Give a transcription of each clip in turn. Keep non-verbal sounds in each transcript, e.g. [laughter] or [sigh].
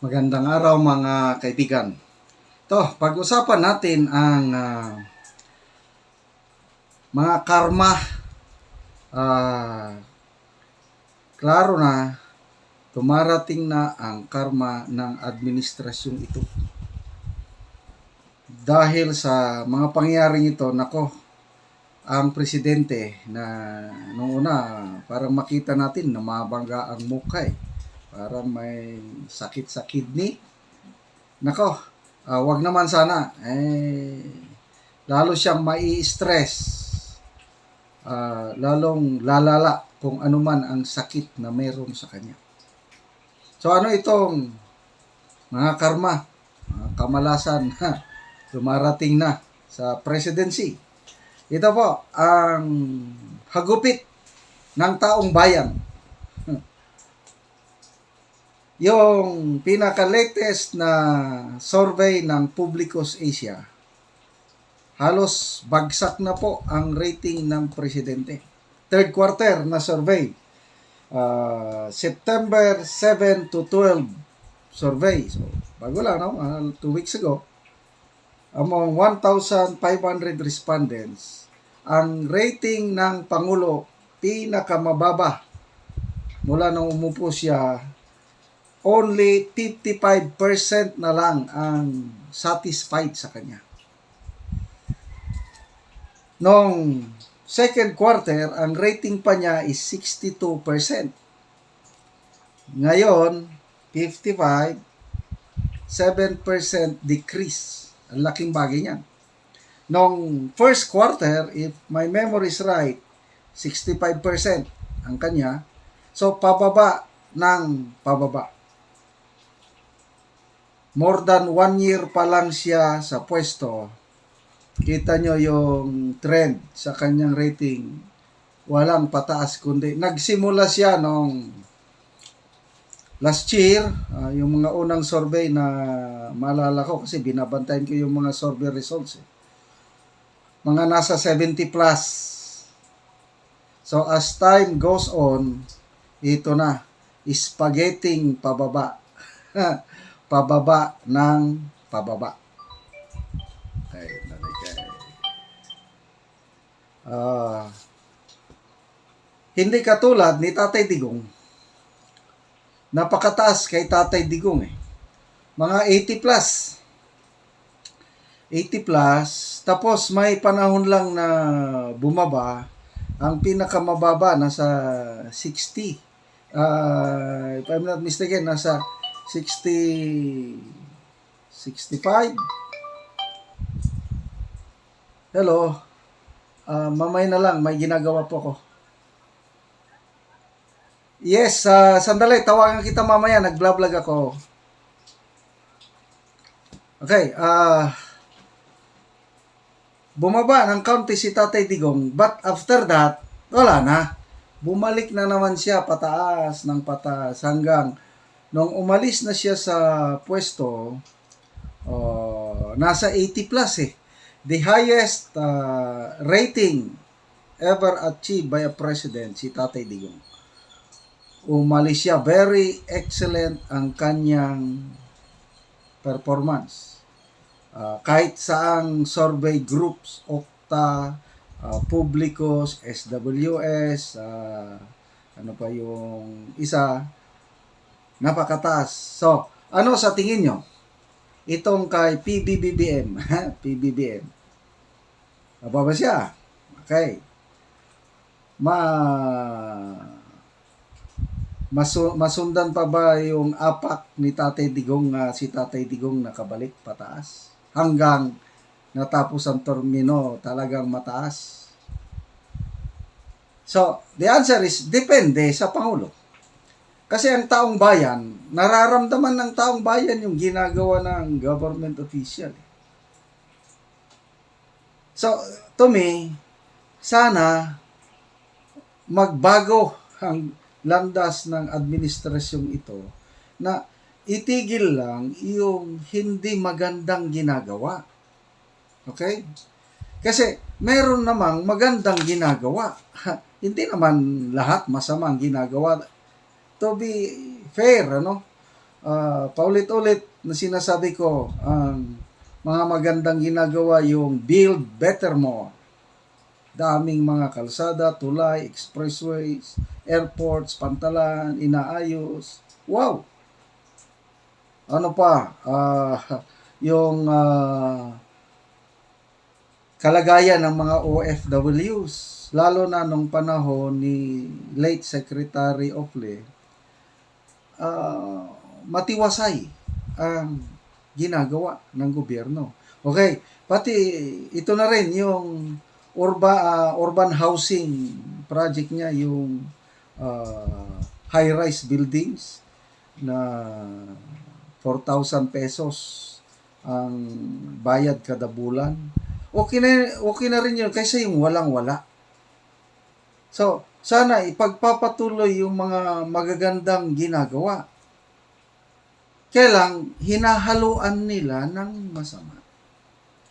Magandang araw mga kaibigan. To, pag-usapan natin ang ah, mga karma. Ah, klaro na tumarating na ang karma ng administrasyong ito. Dahil sa mga pangyayaring ito, nako, ang presidente na nung una parang makita natin na mabangga ang mukha eh. Parang may sakit sa kidney. Nako, ah, wag naman sana. Eh, lalo siyang mai-stress. Ah, lalong lalala kung ano man ang sakit na meron sa kanya. So ano itong mga karma, mga kamalasan na [laughs] dumarating na sa presidency. Ito po ang hagupit ng taong bayan yung pinaka-latest na survey ng Publicos Asia, halos bagsak na po ang rating ng presidente. Third quarter na survey. Ah, September 7 to 12 survey. So, bago lang, no? Ah, two weeks ago. Among 1,500 respondents, ang rating ng Pangulo pinakamababa mula nung umupo siya only 55% na lang ang satisfied sa kanya. Nung second quarter, ang rating pa niya is 62%. Ngayon, 55, 7% decrease. Ang laking bagay niyan. Nung first quarter, if my memory is right, 65% ang kanya. So, pababa ng pababa more than one year pa lang siya sa pwesto, kita nyo yung trend sa kanyang rating. Walang pataas kundi nagsimula siya nung last year, ah, yung mga unang survey na maalala ko kasi binabantayan ko yung mga survey results. Eh. Mga nasa 70 plus. So as time goes on, ito na, spaghetti pababa. [laughs] pababa ng pababa. Okay, nalagay. Ah, hindi katulad ni Tatay Digong. Napakataas kay Tatay Digong eh. Mga 80 plus. 80 plus. Tapos may panahon lang na bumaba. Ang pinakamababa nasa 60. Ah, if I'm not mistaken, nasa 60 65 Hello. Ah, mamay na lang, may ginagawa po ko. Yes, ah, sandali, tawagan kita mamaya, nag-vlog ako. Okay, ah bumaba ng county si Tatay Digong, but after that, wala na. Bumalik na naman siya pataas ng pataas hanggang nung umalis na siya sa pwesto, uh, nasa 80 plus eh. The highest uh, rating ever achieved by a president, si Tatay Digong. Umalis siya. Very excellent ang kanyang performance. Uh, kahit saang survey groups, Okta, uh, Publicos, SWS, uh, ano pa yung isa, napakataas. So, ano sa tingin nyo? Itong kay PBBBM, [laughs] PBBM. Aba ba siya? Okay. Ma masu, masundan pa ba yung apak ni Tatay Digong uh, si Tatay Digong nakabalik pataas hanggang natapos ang termino talagang mataas? So, the answer is depende sa Pangulo. Kasi ang taong bayan, nararamdaman ng taong bayan yung ginagawa ng government official. So, to me, sana magbago ang landas ng administrasyong ito na itigil lang yung hindi magandang ginagawa. Okay? Kasi meron namang magandang ginagawa. [laughs] hindi naman lahat masama ang ginagawa to be fair, ano? ah, paulit-ulit na sinasabi ko, ang mga magandang ginagawa yung build better more. Daming mga kalsada, tulay, expressways, airports, pantalan, inaayos. Wow! Ano pa? Ah, [laughs] yung ah, kalagayan ng mga OFWs, lalo na nung panahon ni late Secretary Ofle, ah, matiwasay ang ginagawa ng gobyerno. Okay, pati ito na rin yung urba, ah, urban housing project niya, yung ah, high-rise buildings na 4,000 pesos ang bayad kada bulan. Okay na, okay na rin yun kaysa yung walang-wala. So, sana ipagpapatuloy yung mga magagandang ginagawa. Kailang hinahaluan nila ng masama.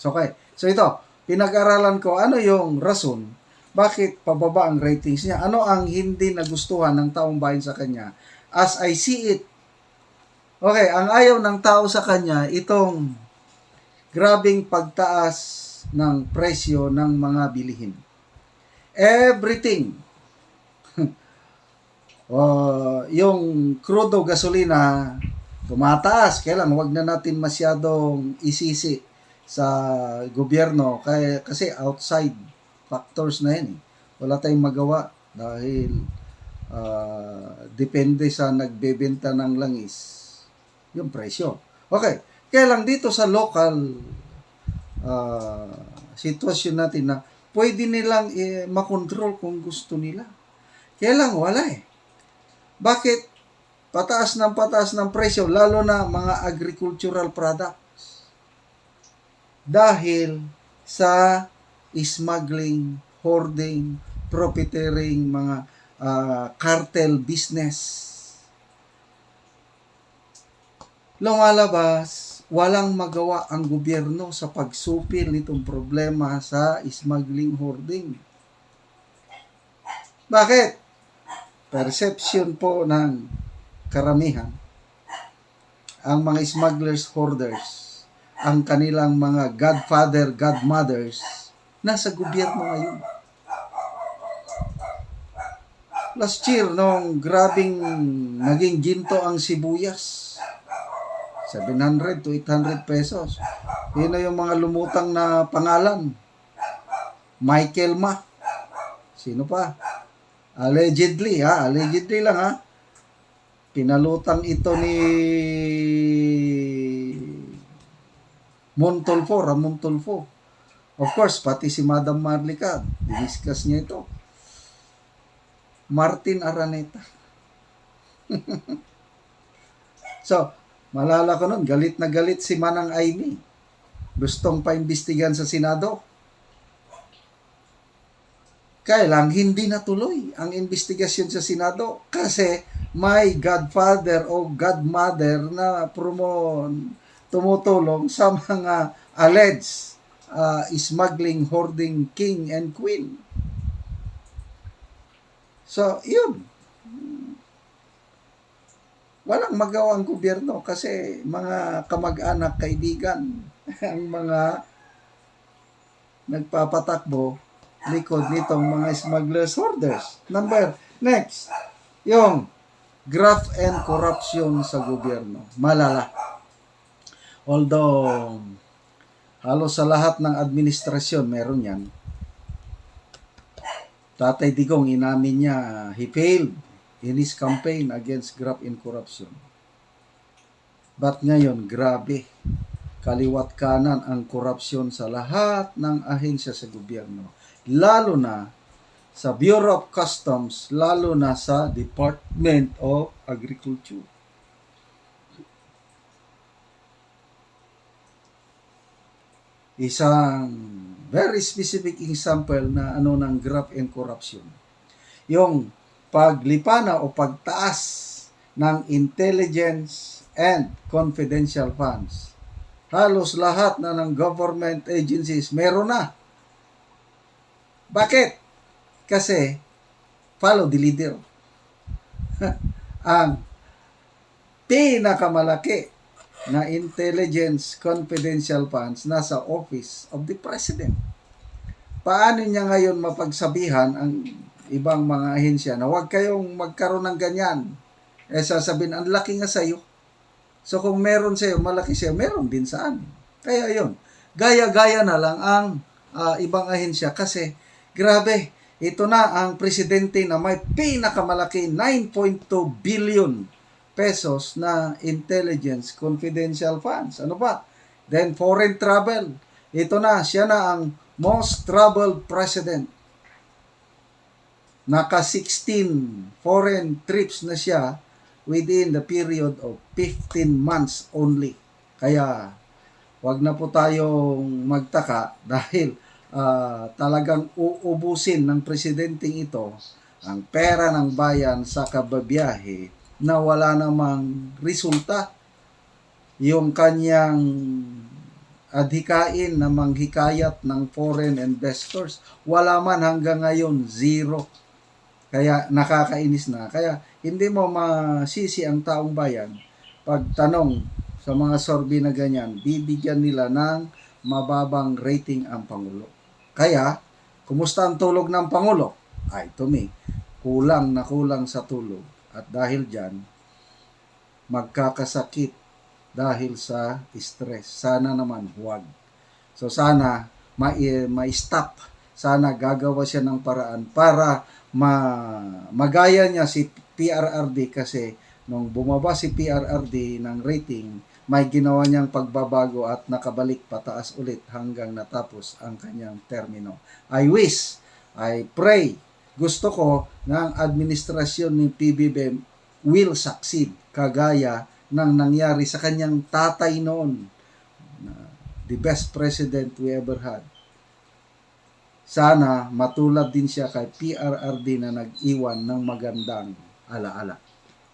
So, okay. So, ito, pinag-aralan ko ano yung rason bakit pababa ang ratings niya. Ano ang hindi nagustuhan ng taong bayan sa kanya. As I see it, okay, ang ayaw ng tao sa kanya, itong grabing pagtaas ng presyo ng mga bilihin. Everything. [laughs] uh, yung crudo gasolina tumataas. Kailan wag na natin masyadong isisi sa gobyerno kaya kasi outside factors na yan. eh. Wala tayong magawa dahil uh, depende sa nagbebenta ng langis yung presyo. Okay. Kaya lang dito sa local uh, sitwasyon natin na pwede nilang eh, makontrol kung gusto nila. Kaya wala eh. Bakit pataas ng pataas ng presyo lalo na mga agricultural products? Dahil sa smuggling, hoarding, profiteering, mga ah, cartel business. Lumalabas, walang magawa ang gobyerno sa pagsupil nitong problema sa smuggling hoarding. Bakit? Perception po ng karamihan. Ang mga smugglers, hoarders, ang kanilang mga godfather, godmothers, nasa gobyerno ngayon. Last year, nung grabing naging ginto ang sibuyas, 700 to 800 pesos. Yun na yung mga lumutang na pangalan. Michael Ma. Sino pa? Allegedly, ha? Allegedly lang, ha? Pinalutang ito ni Montolfo, Ramon Tulfo. Of course, pati si Madam Marlica, diniscuss niya ito. Martin Araneta. [laughs] so, malala ko nun, galit na galit si Manang Aimee. Gustong paimbestigan sa Senado. Kaya lang, hindi natuloy ang investigasyon sa Senado kasi may godfather o godmother na promo tumutulong sa mga alleged uh, smuggling, hoarding king and queen. So, yun. Walang magawa ang gobyerno kasi mga kamag-anak, kaibigan, [laughs] ang mga nagpapatakbo likod nitong mga smugglers hoarders. Number, next, yung graft and corruption sa gobyerno. Malala. Although, halos sa lahat ng administrasyon, meron yan. Tatay Digong, inamin niya, he failed in his campaign against graft and corruption. But ngayon, grabe, kaliwat kanan ang korupsyon sa lahat ng ahensya sa gobyerno. Lalo na sa Bureau of Customs, lalo na sa Department of Agriculture. Isang very specific example na ano ng graft and corruption. Yung paglipana o pagtaas ng intelligence and confidential funds. Halos lahat na ng government agencies meron na. Bakit? Kasi follow the leader. [laughs] Ang pinakamalaki na intelligence confidential funds nasa office of the president. Paano niya ngayon mapagsabihan ang ibang mga ahensya na huwag kayong magkaroon ng ganyan? Eh sasabihin, ang laki nga sa'yo. So kung meron sa'yo, malaki sa'yo, meron din sa amin. Kaya yun, gaya-gaya na lang ang ah, ibang ahensya kasi grabe, ito na ang presidente na may pinakamalaki 9.2 billion pesos na intelligence confidential funds. Ano pa? Then foreign travel. Ito na, siya na ang most traveled president. Naka 16 foreign trips na siya within the period of 15 months only. Kaya wag na po tayong magtaka [laughs] dahil ah, talagang uubusin ng presidenteng ito ang pera ng bayan sa kababiyahe na wala namang resulta. Yung kanyang adhikain na manghikayat ng foreign investors, wala man hanggang ngayon, zero. Kaya nakakainis na. Kaya hindi mo masisi ang taong bayan pag tanong sa mga sorbi na ganyan, bibigyan nila ng mababang rating ang Pangulo. Kaya, kumusta ang tulog ng Pangulo? Ay, to me, kulang na kulang sa tulog. At dahil dyan, magkakasakit dahil sa stress. Sana naman huwag. So sana ma- ma-stop. Sana gagawa siya ng paraan para ma- magaya niya si PRRD kasi nung bumaba si PRRD ng rating, may ginawa niyang pagbabago at nakabalik pataas ulit hanggang natapos ang kanyang termino. I wish, I pray, gusto ko na ang administrasyon ni PBBM will succeed kagaya ng nangyari sa kanyang tatay noon the best president we ever had. Sana matulad din siya kay PRRD na nag-iwan ng magandang alaala.